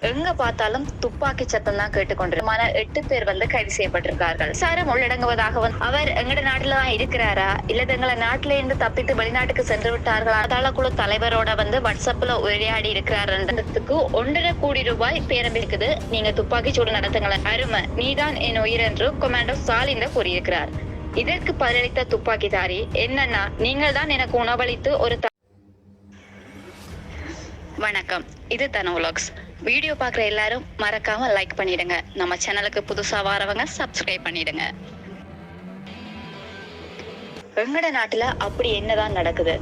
எங்க பார்த்தாலும் துப்பாக்கி சத்தம் தான் கேட்டுக்கொண்டிருமான எட்டு பேர் வந்து கைது செய்யப்பட்டிருக்கார்கள். சாரம் உள்ளடங்குவதாக வந்து அவர் எங்கட நாட்டுல தான் இருக்கிறாரா? இல்ல எங்களை நாட்டில இருந்து தப்பித்து வெளிநாட்டுக்கு சென்று விட்டார்களா? அதால குழு தலைவரோட வந்து வாட்ஸ்அப்ல உரையாடி இருக்கிறாருன்றதுக்கு ஒன்றரை கோடி ரூபாய் பேரம்பிக்குது நீங்க துப்பாக்கி சூடு நடத்துங்களேன் அருமை. நீதான் என் உயிர் என்று கொமாண்டோ ஸ்டாலின் கூறியிருக்கிறார். இதற்கு பதிலளித்த துப்பாக்கிதாரி என்னன்னா நீங்கள் தான் எனக்கு உணவளித்து ஒரு த- வணக்கம். இது தனோலாக்ஸ் வீடியோ பார்க்குற எல்லாரும் மறக்காம லைக் பண்ணிடுங்க. நம்ம சேனலுக்கு புதுசாக வரவங்க சப்ஸ்கிரைப் பண்ணிடுங்க. எங்கட நாட்டுல அப்படி என்னதான் நடக்குது?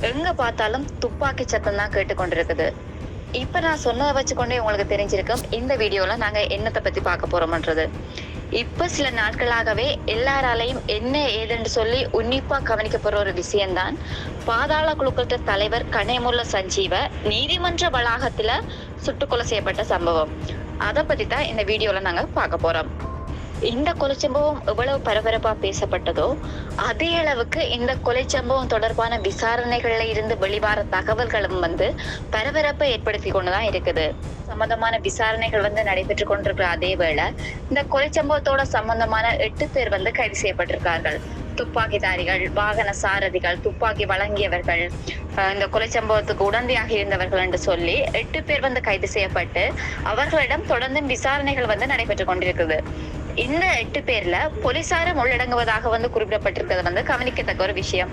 எங்க பார்த்தாலும் துப்பாக்கி சத்தம் தான் கேட்டுக்கொண்டிருக்குது. இப்ப நான் சொன்னதை வச்சுக்கொண்டே உங்களுக்கு தெரிஞ்சிருக்கும் இந்த வீடியோல நாங்க என்னத்தை பத்தி பார்க்க போறோம்ன்றது. இப்ப சில நாட்களாகவே எல்லாராலையும் என்ன ஏதுன்னு சொல்லி உன்னிப்பா கவனிக்கப்படுற ஒரு விஷயம்தான். பாதாள குழுக்கள தலைவர் கனேமுல்ல சஞ்சீவ நீதிமன்ற வளாகத்துல சுட்டுக்கொலை செய்யப்பட்ட சம்பவம். அதை பத்தி தான் இந்த வீடியோல நாங்க பார்க்க போறோம். இந்த கொலை சம்பவம் எவ்வளவு பரபரப்பா பேசப்பட்டதோ அதே அளவுக்கு இந்த கொலை சம்பவம் தொடர்பான விசாரணைகள்ல இருந்து வெளிவர தகவல்களும் வந்து பரபரப்பை ஏற்படுத்தி கொண்டுதான் இருக்குது. சம்பந்தமான விசாரணைகள் வந்து நடைபெற்று கொண்டிருக்கிற அதே வேளை இந்த கொலை சம்பவத்தோட சம்பந்தமான எட்டு பேர் வந்து கைது செய்யப்பட்டிருக்கார்கள். துப்பாக்கிதாரிகள் வாகன சாரதிகள் துப்பாக்கி வழங்கியவர்கள் இந்த கொலை சம்பவத்துக்கு உடந்தையாக இருந்தவர்கள் என்று சொல்லி எட்டு பேர் வந்து கைது செய்யப்பட்டு அவர்களிடம் தொடர்ந்து விசாரணைகள் வந்து நடைபெற்று கொண்டிருக்குது. இந்த எட்டு பேர்ல போலீசாரும் உள்ளடங்குவதாக வந்து குறிப்பிடப்பட்டிருக்கிறது வந்து கவனிக்கத்தக்க ஒரு விஷயம்.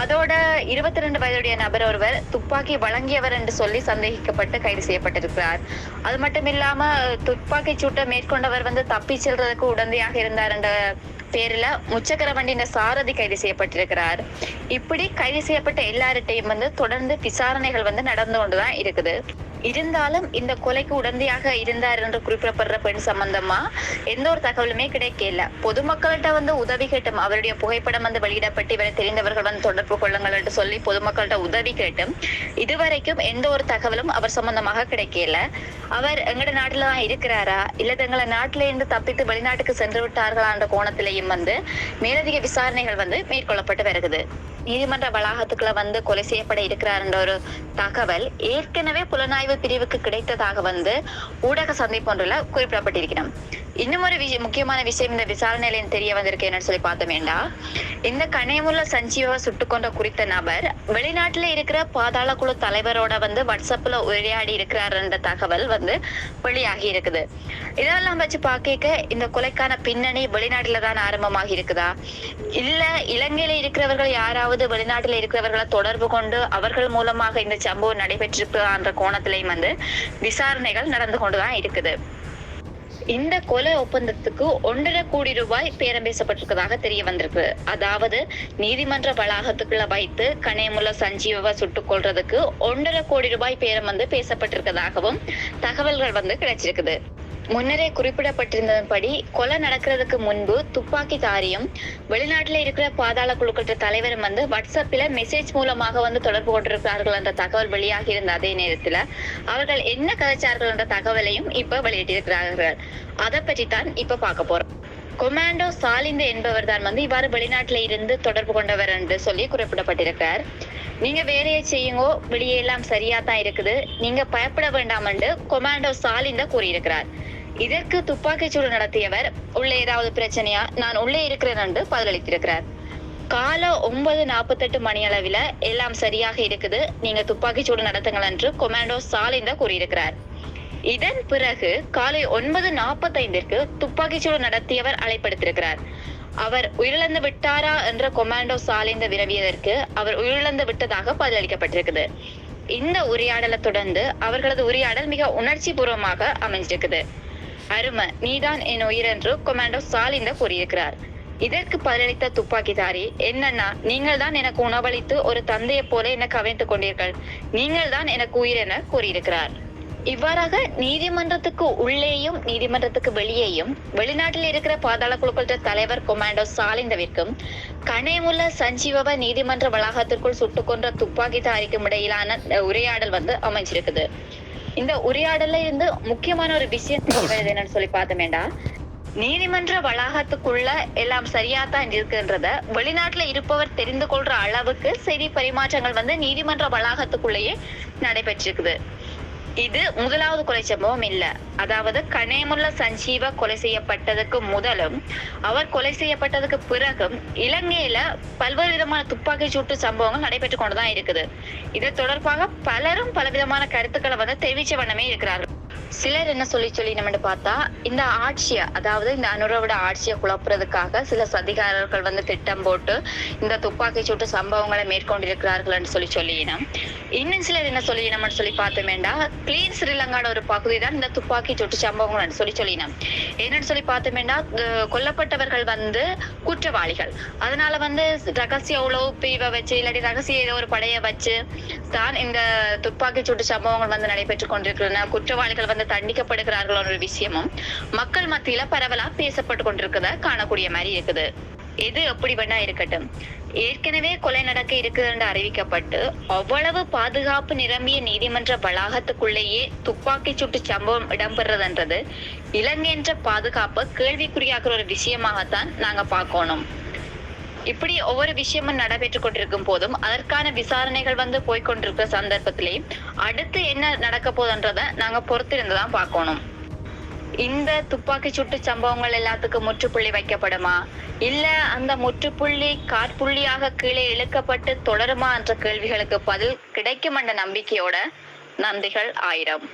அதோட இருபத்தி ரெண்டு வயதுடைய நபர் ஒருவர் துப்பாக்கி வழங்கியவர் என்று சொல்லி சந்தேகிக்கப்பட்டு கைது செய்யப்பட்டிருக்கிறார். அது மட்டும் இல்லாம துப்பாக்கி சூட்டை மேற்கொண்டவர் வந்து தப்பி செல்றதுக்கு உடந்தையாக இருந்தார் என்ற பேர்ல முச்சக்கர வண்டியின் சாரதி கைது செய்யப்பட்டிருக்கிறார். இப்படி கைது செய்யப்பட்ட எல்லார்ட்டையும் வந்து தொடர்ந்து விசாரணைகள் வந்து நடந்து கொண்டுதான் இருக்குது. இருந்தாலும் இந்த கொலைக்கு உடந்தையாக இருந்தார் என்று குறிப்பிடப்படுற பெண் சம்பந்தமா எந்த ஒரு தகவலுமே கிடைக்கல. பொதுமக்கள்கிட்ட வந்து உதவி கேட்டும். அவருடைய புகைப்படம் வந்து வெளியிடப்பட்டு இவரை தெரிந்தவர்கள் வந்து தொடர்பு கொள்ளுங்கள் என்று சொல்லி பொதுமக்கள்கிட்ட உதவி கேட்டும். இதுவரைக்கும் எந்த ஒரு தகவலும் அவர் சம்பந்தமாக கிடைக்கல. அவர் எங்கட நாட்டுல தான் இருக்கிறாரா? இல்லது எங்களை நாட்டில இருந்து தப்பித்து வெளிநாட்டுக்கு சென்று விட்டார்களா என்ற கோணத்திலையும் வந்து மேலதிக விசாரணைகள் வந்து மேற்கொள்ளப்பட்டு வருகிறது. நீதிமன்ற வளாகத்துக்குள்ள வந்து கொலை செய்யப்பட இருக்கிறார் என்ற ஒரு தகவல் ஏற்கனவே புலனாய்வு பிரிவுக்கு கிடைத்ததாக வந்து ஊடக சந்திப்பு ஒன்றுல குறிப்பிடப்பட்டிருக்கிறோம் இன்னும் ஒரு விஷயம் முக்கியமான விஷயம் இந்த விசாரணையில தெரிய வந்திருக்கு என்னன்னு சொல்லி பார்த்த வேண்டாம் இந்த கனேமுல்ல சஞ்சீவா சுட்டுக் கொண்ட குறித்த நபர் வெளிநாட்டுல இருக்கிற பாதாள குழு தலைவரோட வந்து வாட்ஸ்அப்ல உரையாடி இருக்கிறார் என்ற தகவல் வந்து வெளியாகி இருக்குது. இதெல்லாம் வச்சு பார்க்க இந்த கொலைக்கான பின்னணி வெளிநாட்டுல தான் ஆரம்பமாகி இருக்குதா? இல்ல இலங்கையில இருக்கிறவர்கள் யாராவது வெளிநாட்டுல இருக்கிறவர்களை தொடர்பு கொண்டு அவர்கள் மூலமாக இந்த சம்பவம் நடைபெற்றிருக்கிற கோணத்திலையும் வந்து விசாரணைகள் நடந்து கொண்டுதான் இருக்குது. இந்த கொலை ஒப்பந்தத்துக்கு ஒன்றரை கோடி ரூபாய் பேரம் பேசப்பட்டிருப்பதாக தெரிய வந்திருக்கு. அதாவது நீதிமன்ற வளாகத்துக்குள்ள வைத்து கனேமுல்ல சஞ்சீவவை சுட்டுக் கொள்றதுக்கு ஒன்றரை கோடி ரூபாய் பேரம் வந்து பேசப்பட்டிருக்கதாகவும் தகவல்கள் வந்து கிடைச்சிருக்குது. முன்னரே குறிப்பிடப்பட்டிருந்தபடி கொலை நடக்கிறதுக்கு முன்பு துப்பாக்கி தாரியும் வெளிநாட்டில் இருக்கிற பாதாள குழுக்கள் தலைவரும் வந்து வாட்ஸ்அப்பில் மெசேஜ் மூலமாக வந்து தொடர்பு கொண்டிருக்கிறார்கள் என்ற தகவல் வெளியாகி இருந்த அதே நேரத்தில் அவர்கள் என்ன கதைச்சார்கள் என்ற தகவலையும் இப்ப வெளியிட்டிருக்கிறார்கள். அதை பற்றி தான் இப்ப பார்க்க போறோம். கொமாண்டோ சாலிந்து என்பவர் தான் வந்து இவ்வாறு வெளிநாட்டுல இருந்து தொடர்பு கொண்டவர் என்று சொல்லி குறிப்பிடப்பட்டிருக்கிறார். நீங்க வேலையை செய்யுங்கோ வெளியே எல்லாம் சரியா தான் இருக்குது. நீங்க பயப்பட வேண்டாம் என்று கொமாண்டோ சாலிந்த கூறியிருக்கிறார். இதற்கு துப்பாக்கிச்சூடு நடத்தியவர் உள்ளே ஏதாவது பிரச்சனையா? நான் உள்ளே இருக்கிறேன் என்று பதிலளித்திருக்கிறார். காலை ஒன்பது நாற்பத்தெட்டு மணி அளவில் எல்லாம் சரியாக இருக்குது நீங்க துப்பாக்கிச்சூடு நடத்துங்கள் என்று கொமாண்டோ சாலிந்த கூறியிருக்கிறார். இதன் பிறகு காலை ஒன்பது நாற்பத்தைந்திற்கு துப்பாக்கிச்சூடு நடத்தியவர் அழைப்படுத்திருக்கிறார். அவர் உயிரிழந்து விட்டாரா என்ற கொமாண்டோ சாலிந்த வினவியதற்கு அவர் உயிரிழந்து விட்டதாக பதிலளிக்கப்பட்டிருக்குது. இந்த உரையாடலை தொடர்ந்து அவர்களது உரையாடல் மிக உணர்ச்சி பூர்வமாக அமைஞ்சிருக்குது. அருமை நீதான் என் உயிர் என்று கொமாண்டோ சாலிந்த கூறியிருக்கிறார். இதற்கு பதிலளித்த துப்பாக்கிதாரி என்னன்னா நீங்கள் தான் எனக்கு உணவளித்து ஒரு தந்தையைப் போல என கவனித்துக் கொண்டீர்கள். நீங்கள் தான் எனக்கு உயிர் என கூறியிருக்கிறார். இவ்வாறாக நீதிமன்றத்துக்கு உள்ளேயும் நீதிமன்றத்துக்கு வெளியேயும் வெளிநாட்டில் இருக்கிற பாதாள குழுக்கள் தலைவர் கொமாண்டோ சாலிந்தவிற்கும் கனேமுள்ள சஞ்சீவவ நீதிமன்ற வளாகத்திற்குள் சுட்டுக் கொன்ற துப்பாக்கிதாரிக்கும் இடையிலான உரையாடல் வந்து அமைஞ்சிருக்குது. இந்த உரையாடல்ல இருந்து முக்கியமான ஒரு விஷயம் வருது என்னன்னு சொல்லி பார்த்தோமேண்டா நீதிமன்ற வளாகத்துக்குள்ள எல்லாம் சரியாதான் இருக்குன்றத வெளிநாட்டுல இருப்பவர் தெரிந்து கொள்ற அளவுக்கு செய்தி பரிமாற்றங்கள் வந்து நீதிமன்ற வளாகத்துக்குள்ளேயே நடைபெற்றிருக்குது. இது முதலாவது கொலை சம்பவம் இல்ல. அதாவது கனேமுல்ல சஞ்சீவ கொலை செய்யப்பட்டதுக்கு முதலும் அவர் கொலை செய்யப்பட்டதுக்கு பிறகும் இலங்கையில பல்வேறு விதமான துப்பாக்கி சூட்டு சம்பவங்கள் நடைபெற்று கொண்டுதான் இருக்குது. இது தொடர்பாக பலரும் பலவிதமான கருத்துக்களை வந்து தெரிவிச்ச வண்ணமே இருக்கிறார்கள். சிலர் என்ன சொல்லி சொல்லி நம்ம பார்த்தா இந்த ஆட்சியை அதாவது இந்த அனுரவோட ஆட்சியை குழப்புறதுக்காக சில சதிகாரர்கள் வந்து திட்டம் போட்டு இந்த துப்பாக்கி சூட்டு சம்பவங்களை மேற்கொண்டிருக்கிறார்கள் என்று சொல்லி சொல்லினோம் இன்னும் சிலர் என்ன சொல்லி நம்ம சொல்லி பார்த்தோமேண்டா கிளீன் ஸ்ரீலங்கான ஒரு பகுதி தான் இந்த துப்பாக்கி சூட்டு சம்பவங்கள் சொல்லி சொல்லினோம் என்னன்னு சொல்லி பார்த்தோமேண்டா கொல்லப்பட்டவர்கள் வந்து குற்றவாளிகள். அதனால வந்து ரகசிய உளவு பிரிவை வச்சு இல்லாட்டி ரகசிய ஏதோ ஒரு படையை வச்சு தான் இந்த துப்பாக்கி சூட்டு சம்பவங்கள் வந்து நடைபெற்றுக் கொண்டிருக்கிறன. குற்றவாளிகள் வந்து தண்டிக்கப்படுகிறார்கள் ஒரு விஷயமும் மக்கள் மத்தியில பரவலா பேசப்பட்டு கொண்டிருக்கிறத காணக்கூடிய மாதிரி இருக்குது. எது எப்படி வேணா இருக்கட்டும். ஏற்கனவே கொலை நடக்க இருக்குது என்று அறிவிக்கப்பட்டு அவ்வளவு பாதுகாப்பு நிரம்பிய நீதிமன்ற வளாகத்துக்குள்ளேயே துப்பாக்கி சூட்டு சம்பவம் இடம்பெறதுன்றது இலங்கை என்ற பாதுகாப்பு கேள்விக்குறியாக்குற ஒரு விஷயமாகத்தான் நாங்க பார்க்கணும். இப்படி ஒவ்வொரு விஷயமும் நடைபெற்றுக் கொண்டிருக்கும் போதும் அதற்கான விசாரணைகள் வந்து போய்க்கொண்டிருக்கிற சந்தர்ப்பத்திலே அடுத்து என்ன நடக்க போகுதுன்றத நாங்க பொறுத்திருந்துதான் பார்க்கணும். இந்த துப்பாக்கி சூட்டு சம்பவங்கள் எல்லாத்துக்கும் முற்றுப்புள்ளி வைக்கப்படுமா? இல்ல அந்த முற்றுப்புள்ளி காற்புள்ளியாக கீழே இழுக்கப்பட்டு தொடருமா என்ற கேள்விகளுக்கு பதில் கிடைக்கும் என்ற நம்பிக்கையோட நன்றிகள் ஆயிரம்.